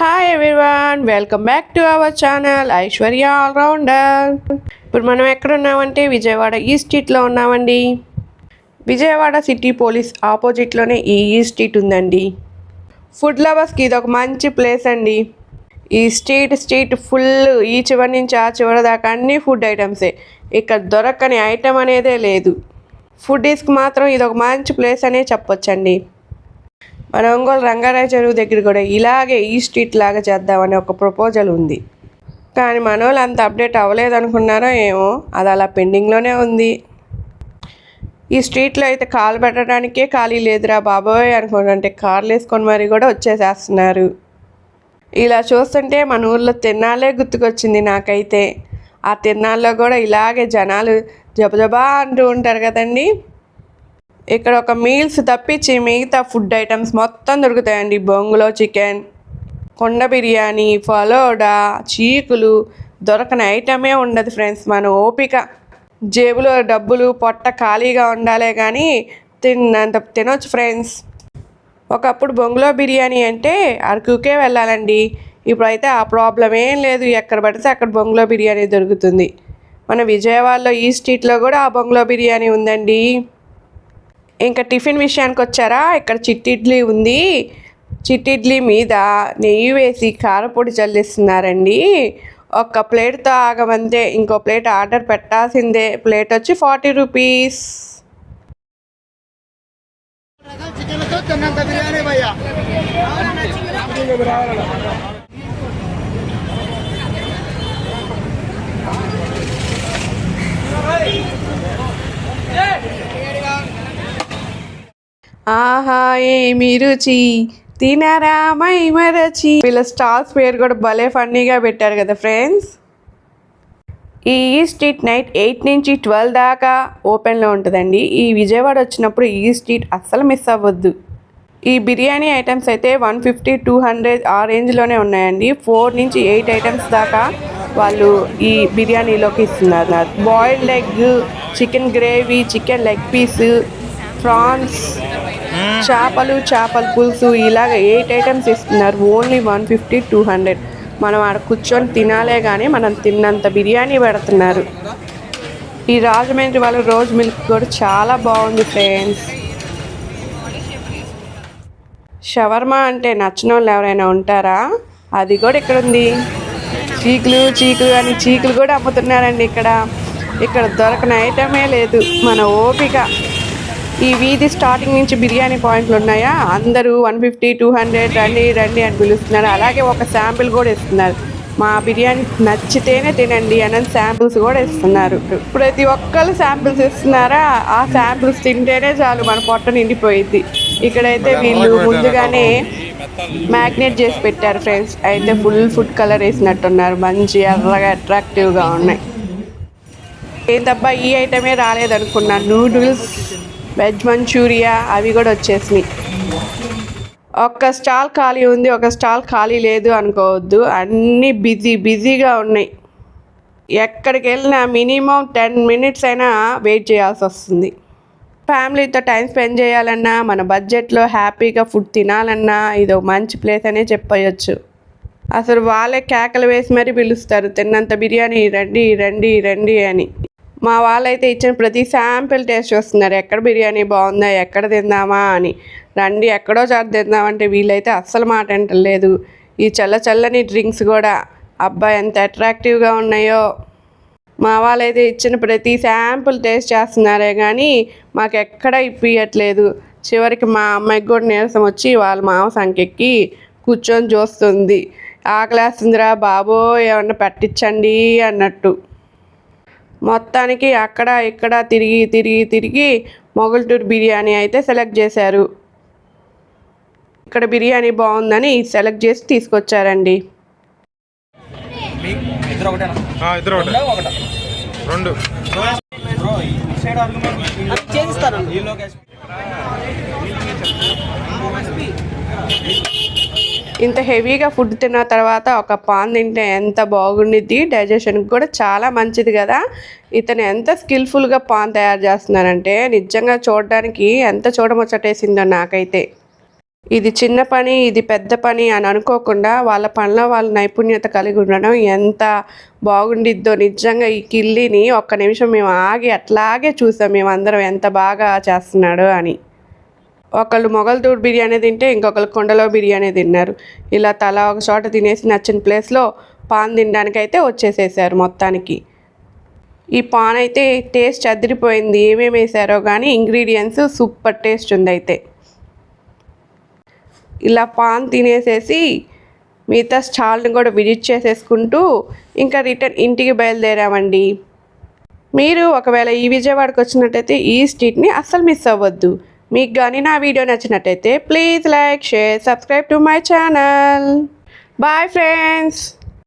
Hi everyone welcome back to our channel Aishwarya allrounder ఇప్పుడు మనం ఎక్కడ ఉన్నామంటే విజయవాడ ఈ స్ట్రీట్లో ఉన్నామండి. విజయవాడ సిటీ పోలీస్ ఆపోజిట్లోనే ఈ ఈ స్ట్రీట్ ఉందండి. ఫుడ్ లవర్స్కి ఇది ఒక మంచి ప్లేస్ అండి. ఈ స్ట్రీట్ స్ట్రీట్ ఫుల్ ఈ చివరి నుంచి ఆ చివరి దాకా అన్ని ఫుడ్ ఐటమ్సే ఇక్కడ దొరకని ఐటమ్ అనేదే లేదు. ఫుడ్ డిస్క్ మాత్రం ఇది ఒక మంచి ప్లేస్ అనే చెప్పొచ్చండి. మన ఒంగోలు రంగారాయ చెరువు దగ్గర కూడా ఇలాగే ఈ స్ట్రీట్ లాగా చేద్దామని ఒక ప్రపోజల్ ఉంది. కానీ మన వాళ్ళు అంత అప్డేట్ అవ్వలేదు అనుకున్నారో ఏమో అది అలా పెండింగ్లోనే ఉంది. ఈ స్ట్రీట్లో అయితే కాలు పెట్టడానికే ఖాళీ లేదురా బాబోయ్ అనుకుంటుంటే కార్లు వేసుకొని మరి కూడా వచ్చేసేస్తున్నారు. ఇలా చూస్తుంటే మన ఊర్లో తిన్నాలే గుర్తుకొచ్చింది నాకైతే. ఆ తిన్నాల్లో కూడా ఇలాగే జనాలు జబజబా అంటూ ఉంటారు కదండీ. ఇక్కడ ఒక మీల్స్ తప్పించి మిగతా ఫుడ్ ఐటమ్స్ మొత్తం దొరుకుతాయండి. బొంగులో చికెన్ కొండ బిర్యానీ ఫలోడా చీకులు దొరకని ఐటమే ఉండదు ఫ్రెండ్స్ మన ఓపిక. జేబులో డబ్బులు పొట్ట ఖాళీగా ఉండాలే కానీ తిన్నంత తినొచ్చు ఫ్రెండ్స్ ఒకప్పుడు బొంగులో బిర్యానీ అంటే అరకుకే వెళ్ళాలండి. ఇప్పుడైతే ఆ ప్రాబ్లం ఏం లేదు. ఎక్కడ పడితే అక్కడ బొంగులో బిర్యానీ దొరుకుతుంది. మన విజయవాడలో ఈ స్ట్రీట్లో కూడా ఆ బొంగులో బిర్యానీ ఉందండి. ఇంకా టిఫిన్ విషయానికి వచ్చారా? ఇక్కడ చిట్టిడ్లీ ఉంది. చిట్టిడ్లీ మీద నెయ్యి వేసి కారపొడి చల్లిస్తున్నారండి. ఒక్క ప్లేట్తో ఆగమంతే. ఇంకో ప్లేట్ ఆర్డర్ పెట్టాల్సిందే. ప్లేట్ వచ్చి ఫార్టీ రూపీస్. చికెన్తో తిన్నంత బిర్యానీ భయ్యా. ఆహా ఏమి రుచి? తినరా మై మరచి? వీళ్ళ స్టార్స్ పేరు కూడా భలే ఫన్నీగా పెట్టారు కదా ఫ్రెండ్స్. ఈ స్ట్రీట్ నైట్ ఎయిట్ నుంచి ట్వెల్వ్ దాకా ఓపెన్లో ఉంటుందండి. ఈ విజయవాడ వచ్చినప్పుడు ఈ స్ట్రీట్ అస్సలు మిస్ అవ్వద్దు. ఈ బిర్యానీ ఐటమ్స్ అయితే వన్ ఫిఫ్టీ టూ హండ్రెడ్ ఆ రేంజ్లోనే ఉన్నాయండి. ఫోర్ నుంచి ఎయిట్ ఐటమ్స్ దాకా వాళ్ళు ఈ బిర్యానీలోకి ఇస్తున్నారు. Boiled egg chicken gravy chicken leg piece prawns చేపలు చేపల పులుసు ఇలాగ ఎయిట్ ఐటమ్స్ ఇస్తున్నారు. Only one fifty two hundred మనం ఆడ కూర్చొని తినాలే కానీ మనం తిన్నంత బిర్యానీ పెడుతున్నారు. ఈ రాజమండ్రి వాళ్ళ రోజ్ మిల్క్ కూడా చాలా బాగుంది ఫ్రెండ్స్. షవర్మా అంటే నచ్చిన వాళ్ళు ఎవరైనా ఉంటారా? అది కూడా ఇక్కడ ఉంది. చీకులు చీకులు అని చీకులు కూడా అమ్ముతున్నారండి ఇక్కడ. ఇక్కడ దొరకని ఐటమే లేదు. మన ఓపిక. ఈ వీధి స్టార్టింగ్ నుంచి బిర్యానీ పాయింట్లు ఉన్నాయా? అందరూ వన్ ఫిఫ్టీ టూ హండ్రెడ్ రండి రండి అని పిలుస్తున్నారు. అలాగే ఒక శాంపిల్ కూడా ఇస్తున్నారు. మా బిర్యానీ నచ్చితేనే తినండి అని శాంపిల్స్ కూడా ఇస్తున్నారు. ప్రతి ఒక్కరు శాంపిల్స్ ఇస్తున్నారా? ఆ శాంపిల్స్ తింటేనే చాలు మన పొట్ట నిండిపోయింది ఇక్కడైతే వీళ్ళు ముందుగానే మ్యాగ్నేట్ చేసి పెట్టారు ఫ్రెండ్స్. అయితే ఫుల్ ఫుడ్ కలర్ వేసినట్టున్నారు. మంచి ఎర్రగా అట్రాక్టివ్గా ఉన్నాయి. ఏంటబ్బా ఈ ఐటమే రాలేదనుకున్నా నూడిల్స్ వెజ్ మంచూరియా అవి కూడా వచ్చేసినాయి. ఒక్క స్టాల్ ఖాళీ ఉంది ఒక స్టాల్ ఖాళీ లేదు అనుకోవద్దు. అన్నీ బిజీ బిజీగా ఉన్నాయి. ఎక్కడికి వెళ్ళినా మినిమం టెన్ మినిట్స్ అయినా వెయిట్ చేయాల్సి వస్తుంది. ఫ్యామిలీతో టైం స్పెండ్ చేయాలన్నా మన బడ్జెట్లో హ్యాపీగా ఫుడ్ తినాలన్నా ఇది ఒక మంచి ప్లేస్ అనే చెప్పవచ్చు అసలు వాళ్ళే కేకలు వేసి మరీ పిలుస్తారు తిన్నంత బిర్యానీ రండి రండి రండి అని. మా వాళ్ళైతే ఇచ్చిన ప్రతి శాంపిల్ టేస్ట్ చేస్తున్నారు. ఎక్కడ బిర్యానీ బాగుందా ఎక్కడ తిందామా అని. రండి ఎక్కడో చాటు తిందామంటే వీళ్ళైతే అస్సలు మాట అంటలేదు ఈ చల్ల చల్లని డ్రింక్స్ కూడా అబ్బాయి ఎంత అట్రాక్టివ్గా ఉన్నాయో. మా వాళ్ళైతే ఇచ్చిన ప్రతి శాంపుల్ టేస్ట్ చేస్తున్నారే కానీ మాకు ఎక్కడ ఇప్పియట్లేదు. చివరికి మా అమ్మాయికి కూడా నీరసం వచ్చి వాళ్ళ మామ సంకెక్కి కూర్చొని చూస్తుంది. ఆకలేస్తుందిరా బాబో ఏమన్నా పెట్టించండి అన్నట్టు. మొత్తానికి అక్కడ ఇక్కడ తిరిగి తిరిగి తిరిగి మొగల్టూర్ బిర్యానీ అయితే సెలెక్ట్ చేశారు. ఇక్కడ బిర్యానీ బాగుందని సెలెక్ట్ చేసి తీసుకొచ్చారండి. రెండు ఇంత హెవీగా ఫుడ్ తిన్న తర్వాత ఒక పాన్ తింటే ఎంత బాగుండిద్ది. డైజెషన్కి కూడా చాలా మంచిది కదా. ఇతను ఎంత స్కిల్ఫుల్గా పాన్ తయారు చేస్తున్నారంటే నిజంగా చూడడానికి ఎంత చూడముచ్చటేసిందో నాకైతే. ఇది చిన్న పని ఇది పెద్ద పని అని అనుకోకుండా వాళ్ళ పనిలో వాళ్ళ నైపుణ్యత కలిగి ఉండడం ఎంత బాగుండిద్దో నిజంగా ఈ కిల్లీని ఒక్క నిమిషం మేము ఆగి అట్లాగే చూసాం. మేమందరం ఎంత బాగా చేస్తున్నాడో అని. ఒకళ్ళు మొగల్దూడ్ బిర్యానీ తింటే ఇంకొకళ్ళు కొండలో బిర్యానీ తిన్నారు. ఇలా తలా ఒక చోట తినేసి నచ్చిన ప్లేస్లో పాన్ తినడానికైతే వచ్చేసేసారు మొత్తానికి. ఈ పాన్ అయితే టేస్ట్ అదిరిపోయింది ఏమేమి వేసారో కానీ ఇంగ్రీడియంట్స్ సూపర్ టేస్ట్ ఉంది అయితే. ఇలా పాన్ తినేసేసి మిగతా స్టాల్ని కూడా విజిట్ చేసేసుకుంటూ ఇంకా రిటర్న్ ఇంటికి బయలుదేరామండి. మీరు ఒకవేళ ఈ విజయవాడకు వచ్చినట్టయితే ఈ స్ట్రీట్ని అస్సలు మిస్ అవ్వద్దు. మీకు కానీ నా వీడియో నచ్చినట్టయితే please like share subscribe to my channel. Bye friends.